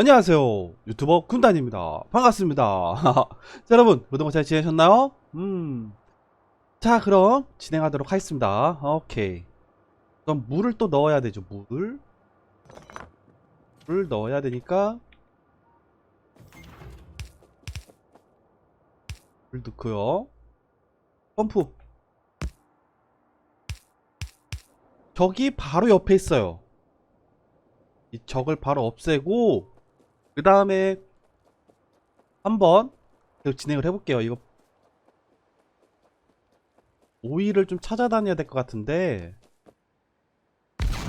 안녕하세요. 유튜버 군단입니다. 반갑습니다. 자, 여러분 그동안 잘 지내셨나요? 음자 그럼 진행하도록 하겠습니다. 오케이. 그럼 물을 또 넣어야 되죠 물. 물을 넣어야 되니까. 물 넣고요. 펌프. 적이 바로 옆에 있어요. 이 적을 바로 없애고 그 다음에 한번 계속 진행을 해볼게요. 이거 오일을 좀 찾아다녀야 될 것 같은데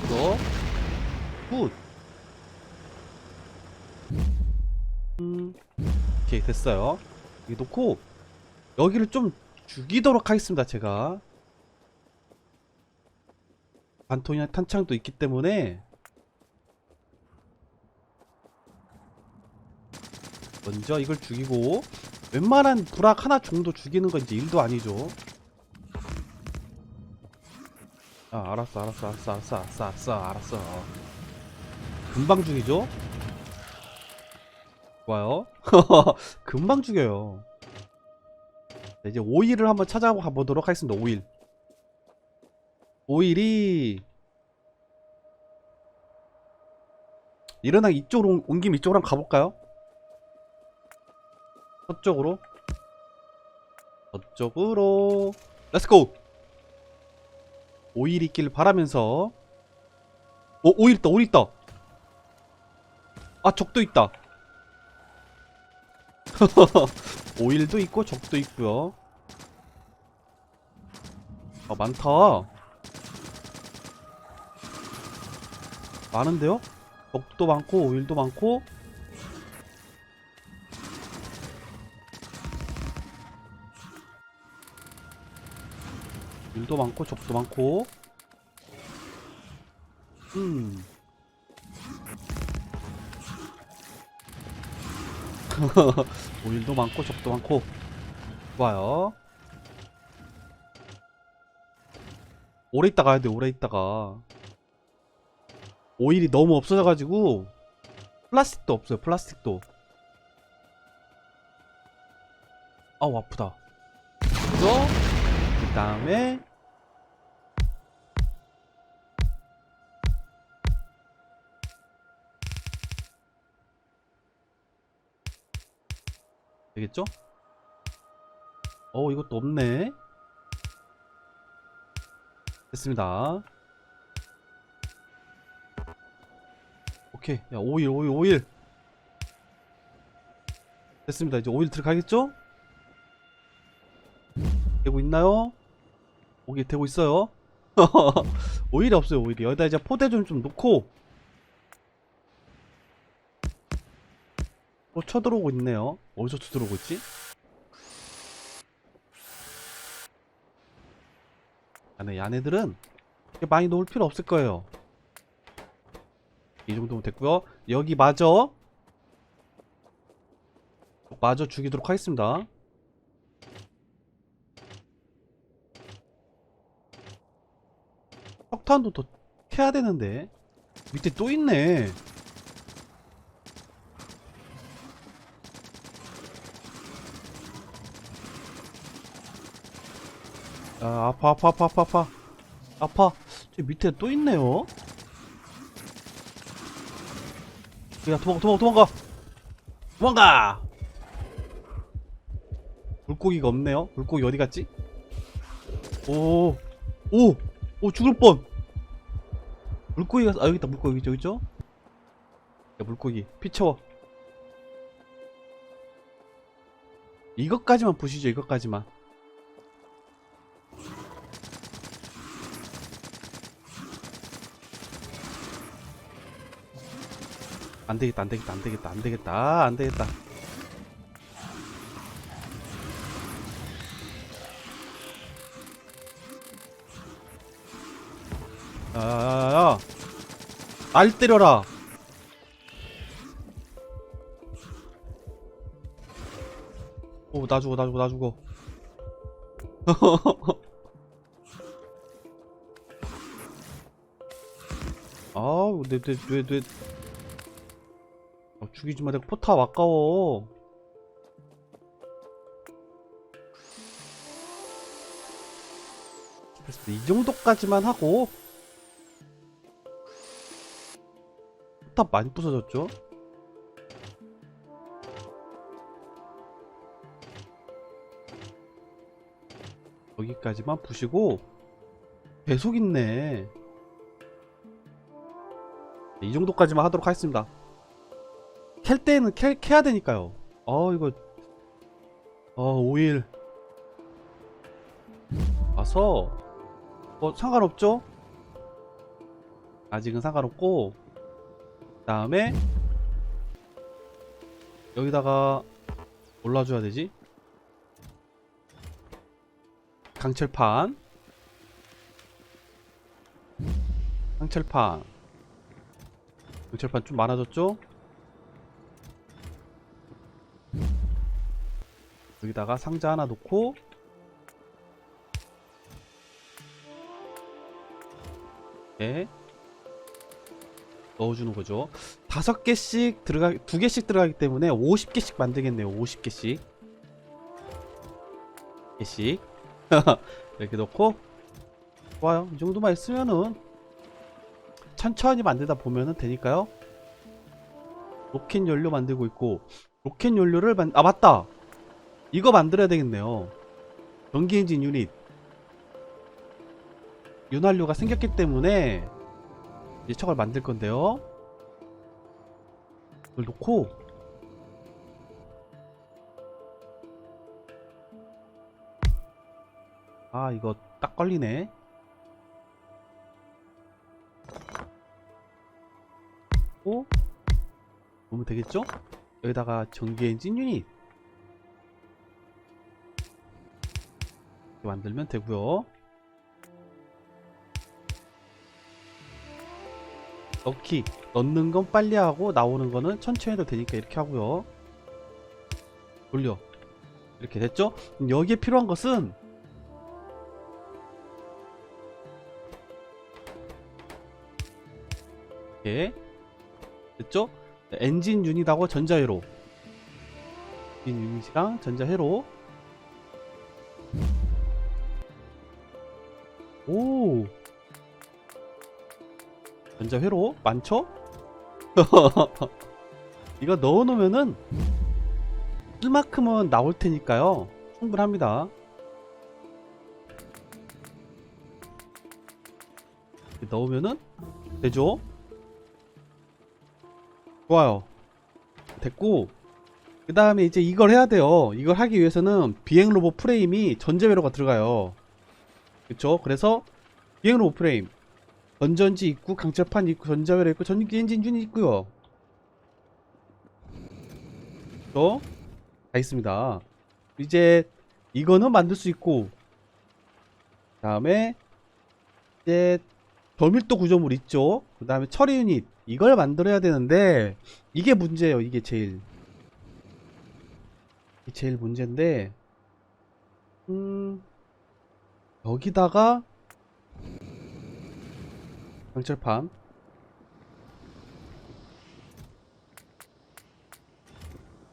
이거 굿 음, 오케이 됐어요. 여기 놓고 여기를 좀 죽이도록 하겠습니다. 제가 반통이나 탄창도 있기 때문에 먼저 이걸 죽이고 웬만한 불악 하나 정도 죽이는 건 이제 일도 아니죠. 아 알았어 알았어 알았어 알았어 알았어 알았어 알았어. 금방 죽이죠? 좋아요. 금방 죽여요. 자, 이제 오일을 한번 찾아가 보도록 하겠습니다 오일. 오일이 일어나 이쪽으로 온- 온 김에 이쪽으로 한번 가볼까요? 서쪽으로. 저쪽으로. 렛츠고 오일 있길 바라면서. 오 오일 있다 오일 있다. 아 적도 있다. 오일도 있고 적도 있고요. 아 많다. 많은데요? 적도 많고 오일도 많고 일도 많고 적도 많고. 음. 오일도 많고 적도 많고. 좋아요. 오래 있다 가야 돼 오래 있다가. 오일이 너무 없어져가지고 플라스틱도 없어요 플라스틱도. 아우 아프다 그 다음에 되겠죠? 어 이것도 없네 됐습니다 오케이 야 오일 오일 오일 됐습니다 이제 오일 들어가겠죠? 되고 있나요? 오게 되고 있어요. 오일이 없어요, 오일이. 여기다 이제 포대 좀 좀 놓고. 또 쳐들어오고 있네요. 어디서 쳐들어오고 있지? 안에 야네들은 많이 놓을 필요 없을 거예요. 이 정도면 됐고요. 여기 마저 마저 죽이도록 하겠습니다. 석탄도 더 캐야 되는데. 밑에 또 있네. 아 아파 아파 아파 아파 아파. 아파. 저 밑에 또 있네요. 야 도망가 도망가 도망가. 도망가! 물고기가 없네요. 물고기 어디 갔지? 오 오! 오 죽을 뻔 물고기가 아 여기 있다 물고기. 여기 있죠? 야 물고기. 피 채워. 이것까지만 보시죠 이것까지만. 안되겠다 안되겠다 안되겠다 안되겠다. 아, 안되겠다 날 때려라 오 나 죽어 나 죽어 나 죽어 아우 내내내내 어, 죽이지 마. 내가 포탑 아까워. 이 정도까지만 하고 포탑 많이 부서졌죠? 여기까지만 부시고 계속 있네. 네, 이 정도까지만 하도록 하겠습니다. 캘 때는 캐, 캐야 되니까요. 어, 이거. 어, 오일. 와서. 뭐, 상관없죠? 아직은 상관없고. 그 다음에. 여기다가. 올라줘야 되지? 강철판. 강철판. 강철판 좀 많아졌죠? 여기다가 상자 하나 놓고 네 넣어주는 거죠. 다섯 개씩 들어가 두 개씩 들어가기 때문에 50개씩 만들겠네요. 50개씩 개씩 이렇게 넣고 좋아요. 이 정도만 있으면은 천천히 만들다 보면은 되니까요. 로켓 연료 만들고 있고 로켓 연료를 만... 아 맞다. 이거 만들어야 되겠네요. 전기 엔진 유닛. 윤활유가 생겼기 때문에 저걸 만들 건데요. 이걸 놓고 아 이거 딱 걸리네. 오 보면 되겠죠? 여기다가 전기 엔진 유닛 이렇게 만들면 되고요. 넣기 넣는 건 빨리 하고 나오는 거는 천천히 해도 되니까 이렇게 하고요. 돌려 이렇게 됐죠? 여기에 필요한 것은 이렇게 됐죠? 엔진 유닛하고 전자회로 엔진 유닛이랑 전자회로 전자회로 많죠? 이거 넣어놓으면은 쓸만큼은 나올 테니까요. 충분합니다. 넣으면은 되죠? 좋아요. 됐고 그 다음에 이제 이걸 해야 돼요. 이걸 하기 위해서는 비행 로봇 프레임이 전자회로가 들어가요. 그쵸? 그래서 비행 로봇 프레임 건전지 있고 강철판 있고 전자회로 있고 전기 엔진 유닛 있고요. 또 다 있습니다. 이제 이거는 만들 수 있고 그 다음에 이제 저밀도 구조물 있죠? 그 다음에 처리 유닛 이걸 만들어야 되는데 이게 문제예요 이게 제일. 이게 제일 문제인데 음 여기다가 강철판.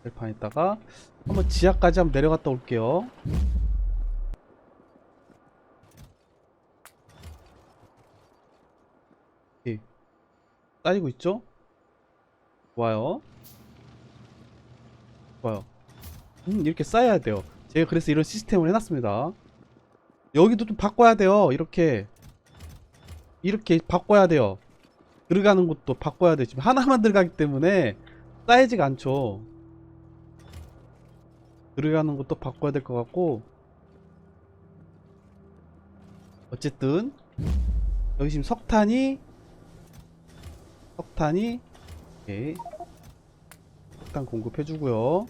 강철판에다가 한번 지하까지 한번 내려갔다 올게요. 오케이. 쌓이고 있죠? 좋아요. 좋아요. 음 이렇게 쌓여야 돼요. 제가 그래서 이런 시스템을 해놨습니다. 여기도 좀 바꿔야 돼요. 이렇게 이렇게 바꿔야 돼요. 들어가는 곳도 바꿔야 돼. 지금 하나만 들어가기 때문에 쌓이지가 않죠. 들어가는 것도 바꿔야 될 것 같고. 어쨌든 여기 지금 석탄이 석탄이 오케이 석탄 공급해주고요.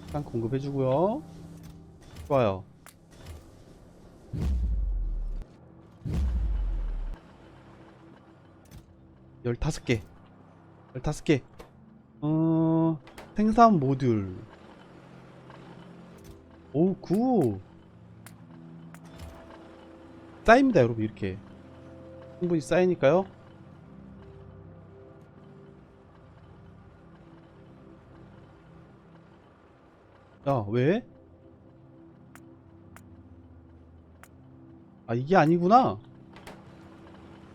석탄 공급해주고요 좋아요. 열다섯 개. 열다섯 개. 어... 생산 모듈. 오굿 쌓입니다 여러분 이렇게. 충분히 쌓이니까요. 야, 왜? 아, 이게 아니구나.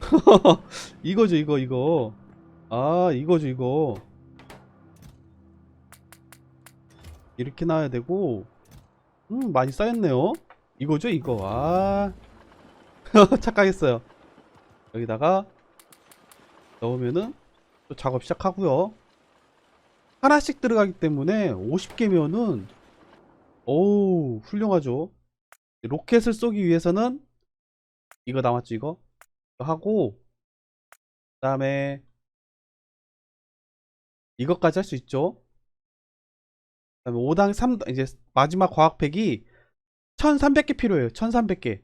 이거죠, 이거, 이거. 아, 이거죠, 이거. 이렇게 나와야 되고, 음, 많이 쌓였네요. 이거죠, 이거. 아, 착각했어요. 여기다가 넣으면은 또 작업 시작하고요. 하나씩 들어가기 때문에 50개면은 오우 훌륭하죠. 로켓을 쏘기 위해서는 이거 남았죠 이거 이거 하고 그 다음에 이것까지 할 수 있죠. 그 다음에 5당 3 이제 마지막 과학팩이 1300개 필요해요. 1300개.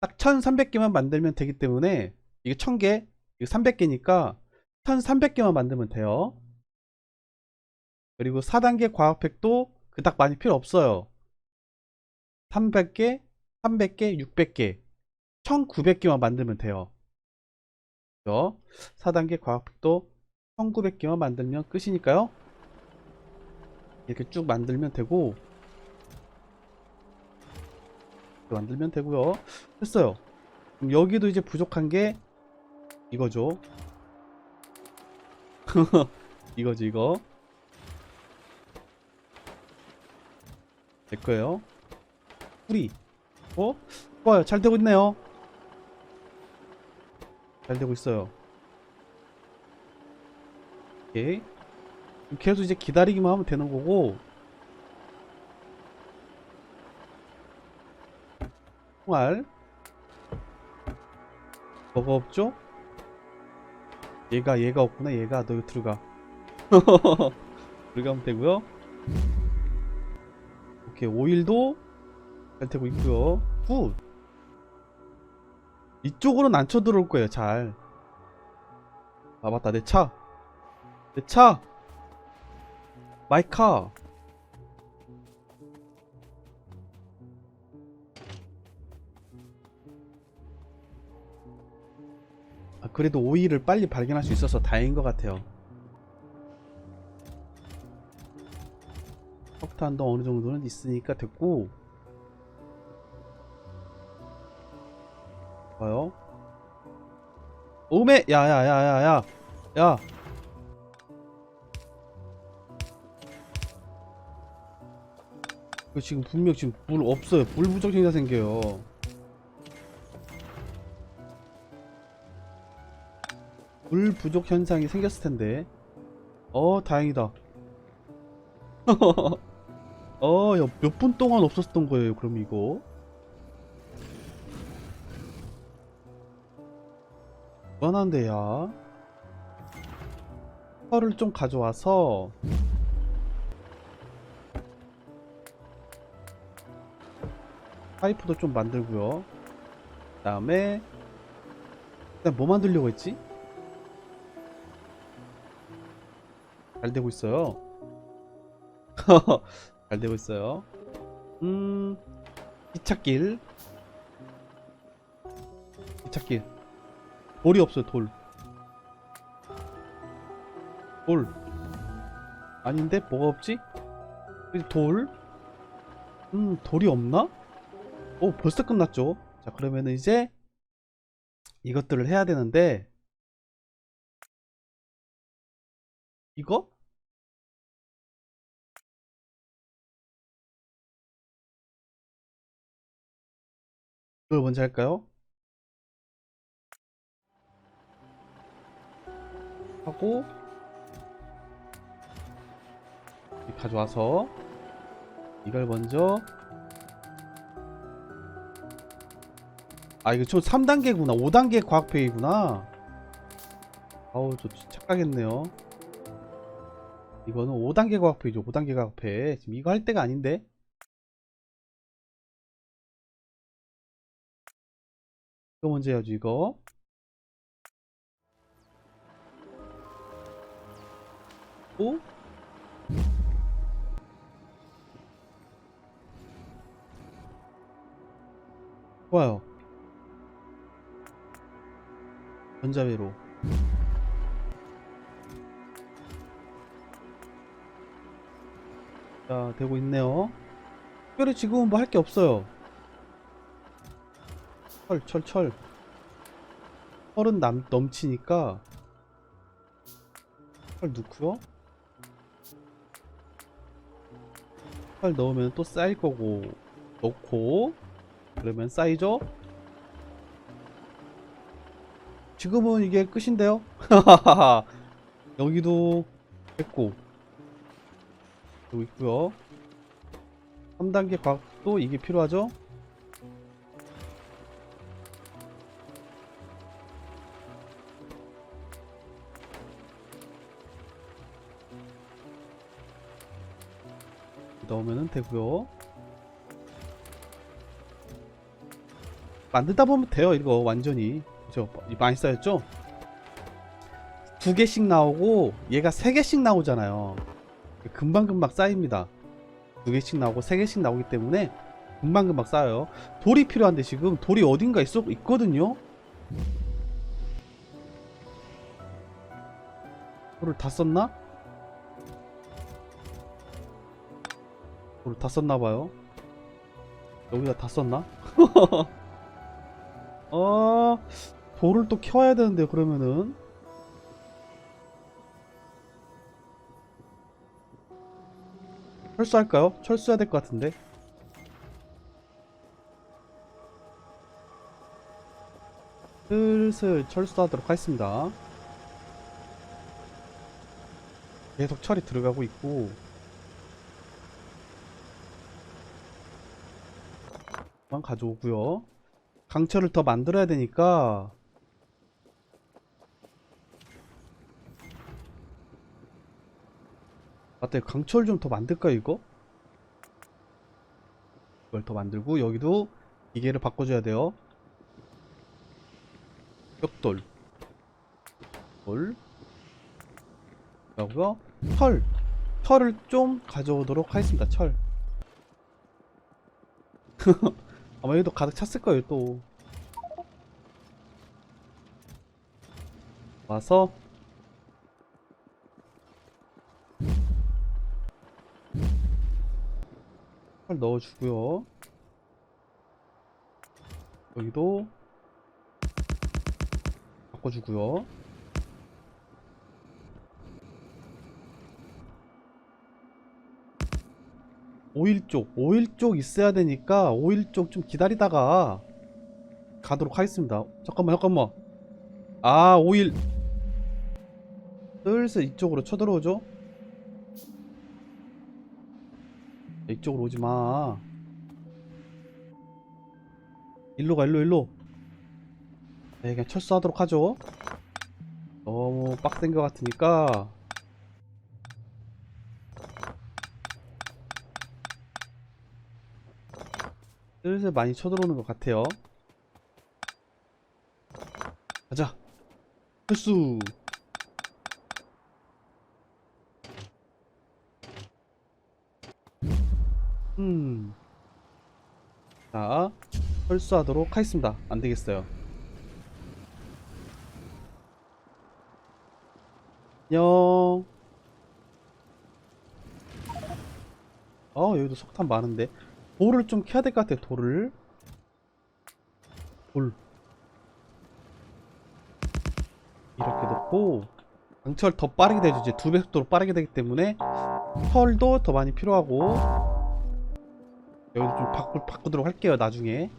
딱 1300개만 만들면 되기 때문에 이게 1000개, 이거 300개니까 1300개만 만들면 돼요. 그리고 4단계 과학팩도 그닥 많이 필요 없어요. 300개, 300개, 600개, 1900개만 만들면 돼요. 그죠? 4단계 과학팩도 1900개만 만들면 끝이니까요. 이렇게 쭉 만들면 되고 만들면 되고요. 됐어요. 그럼 여기도 이제 부족한 게 이거죠. 이거지 이거. 될 거예요. 뿌리. 어? 좋아요. 잘 되고 있네요. 잘 되고 있어요. 오케이. 계속 이제 기다리기만 하면 되는 거고. 총알. 뭐가 없죠? 얘가 얘가 없구나. 얘가 너 들어가. 들어가면 되고요. 오케이 오일도 잘 되고 있고요 굿 이쪽으로는 안 쳐들어올 거예요 잘 아 맞다. 내 차. 내 차. 마이카. 아 그래도 오일을 빨리 발견할 수 있어서 다행인 것 같아요. 석탄도 어느 정도는 있으니까 됐고 봐요. 오메 야야야야야 야. 지금 분명 지금 물 없어요. 물 부족 현상 생겨요. 물 부족 현상이 생겼을 텐데. 어 다행이다. 어, 야, 몇분 동안 없었던 거예요, 그럼 이거? 야. 펄을 좀 가져와서, 파이프도 좀 만들고요. 그 다음에, 그다음 뭐 만들려고 했지? 잘 되고 있어요. 잘 되고 있어요. 음, 기찻길. 기찻길. 돌이 없어요, 돌. 돌. 아닌데? 뭐가 없지? 돌? 음, 돌이 없나? 오, 벌써 끝났죠? 자, 그러면은 이제 이것들을 해야 되는데, 이거? 이걸 먼저 할까요? 하고 가져와서 이걸 먼저 아 이거 총 3단계구나. 5단계 과학회의구나. 아우 저 착각했네요. 이거는 5단계 과학회의죠. 5단계 과학회 지금 이거 할 때가 아닌데? 이거 먼저 해야지 이거 오? 좋아요 전자회로. 자, 되고 있네요. 특별히 지금은 뭐 할 게 없어요. 철, 철, 철. 철은 남, 넘치니까 철 넣고요. 철 넣으면 또 쌓일 거고 넣고 그러면 쌓이죠? 지금은 이게 끝인데요? 여기도 했고 여기 있고요 3단계 과학도 이게 필요하죠? 넣으면 되고요. 만들다 보면 돼요 이거 완전히. 그죠? 많이 쌓였죠? 두 개씩 나오고 얘가 세 개씩 나오잖아요. 금방금방 쌓입니다. 두 개씩 나오고 세 개씩 나오기 때문에 금방금방 쌓여요. 돌이 필요한데 지금 돌이 어딘가 있어 있거든요? 돌을 다 썼나? 다 썼나봐요. 여기다 다 썼나? 어 돌을 또 켜야 되는데 그러면은. 철수할까요? 철수해야 될 것 같은데. 슬슬 철수하도록 하겠습니다. 계속 철이 들어가고 있고 만 가져오고요. 강철을 더 만들어야 되니까. 맞다 강철 좀 더 만들까 이거? 이걸 더 만들고 여기도 기계를 바꿔줘야 돼요. 벽돌. 돌. 그리고요 철 철을 좀 가져오도록 하겠습니다 철 아마 여기도 가득 찼을 거예요 또. 와서. 철 넣어주고요. 여기도. 바꿔주고요 오일 쪽, 오일 쪽 있어야 되니까 오일 쪽 좀 기다리다가 가도록 하겠습니다. 잠깐만, 잠깐만. 아, 오일. 슬슬 이쪽으로 쳐들어오죠? 이쪽으로 오지 마. 일로 가, 일로, 일로. 네, 그냥 철수하도록 하죠. 너무 빡센 것 같으니까. 슬슬 많이 쳐들어오는 것 같아요. 가자. 철수. 음. 자, 철수하도록 하겠습니다. 안 되겠어요. 안녕. 어, 여기도 석탄 많은데. 돌을 좀 캐야 될 것 같아 돌을. 돌. 이렇게 넣고 강철 더 빠르게 이제 두배 속도로 빠르게 되기 때문에 철도 더 많이 필요하고 여기도 좀 바꾸, 바꾸도록 할게요 나중에.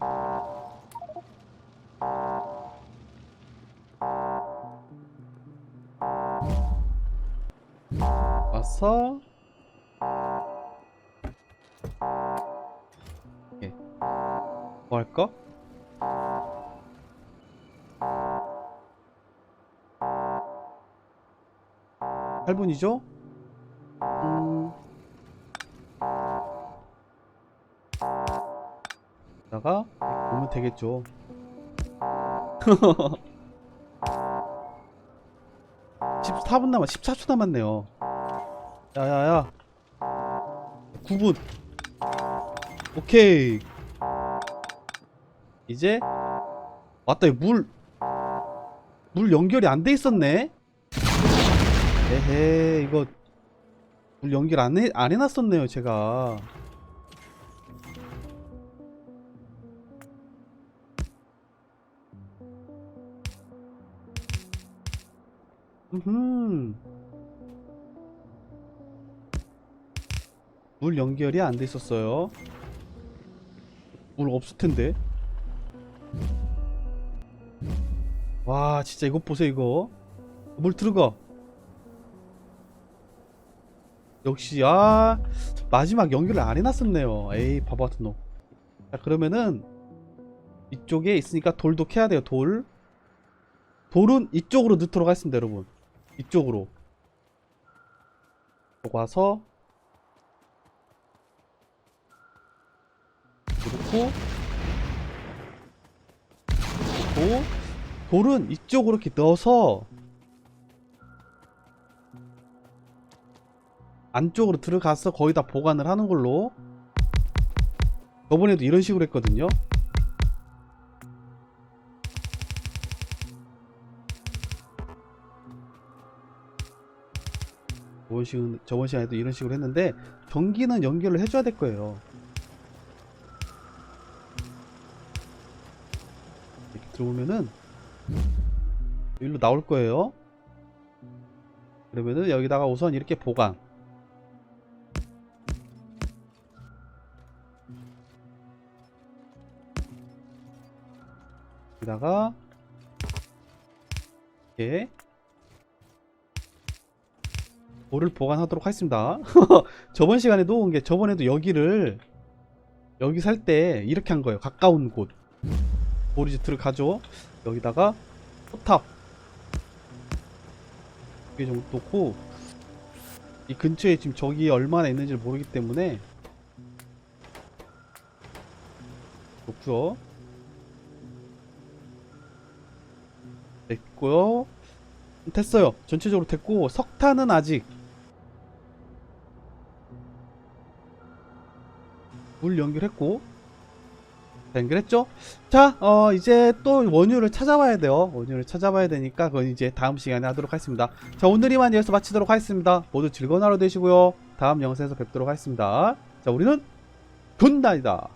와서 뭐 할까? 팔분이죠 음. 다가 보면 되겠죠. 14분 남았, 14초 남았네요. 야야야. 9분. 오케이. 이제 왔다 이 물. 물 연결이 안 돼 있었네. 에헤, 이거 물 연결 안, 해, 안 해놨었네요, 제가. 음. 물 연결이 안 돼 있었어요. 물 없을 텐데. 와, 진짜 이거 보세요, 이거. 물 들어가. 역시, 아, 마지막 연결을 안 해놨었네요. 에이, 바보 같은 놈. 자, 그러면은, 이쪽에 있으니까 돌도 캐야 돼요, 돌. 돌은 이쪽으로 넣도록 하겠습니다, 여러분. 이쪽으로. 와서, 놓고, 놓고, 돌은 이쪽으로 이렇게 넣어서, 안쪽으로 들어가서 거의 다 보관을 하는 걸로. 저번에도 이런 식으로 했거든요. 저번 시간 저번 시간에도 이런 식으로 했는데 전기는 연결을 해줘야 될 거예요. 이렇게 들어오면은 여기로 나올 거예요. 그러면은 여기다가 우선 이렇게 보관. 여기다가 이렇게 볼을 보관하도록 하겠습니다. 저번 시간에도 온게 저번에도 여기를 여기 살 때 이렇게 한 거예요. 가까운 곳. 이제 들어가죠. 여기다가 포탑 이게 정도 놓고 이 근처에 지금 적이 얼마나 있는지 모르기 때문에 놓고요. 됐고요. 됐어요. 전체적으로 됐고 석탄은 아직 물 연결했고 다 연결했죠? 자, 어 이제 또 원유를 찾아봐야 돼요. 원유를 찾아봐야 되니까 그건 이제 다음 시간에 하도록 하겠습니다. 자, 오늘 이만 여기서 마치도록 하겠습니다. 모두 즐거운 하루 되시고요. 다음 영상에서 뵙도록 하겠습니다. 자, 우리는 군단이다.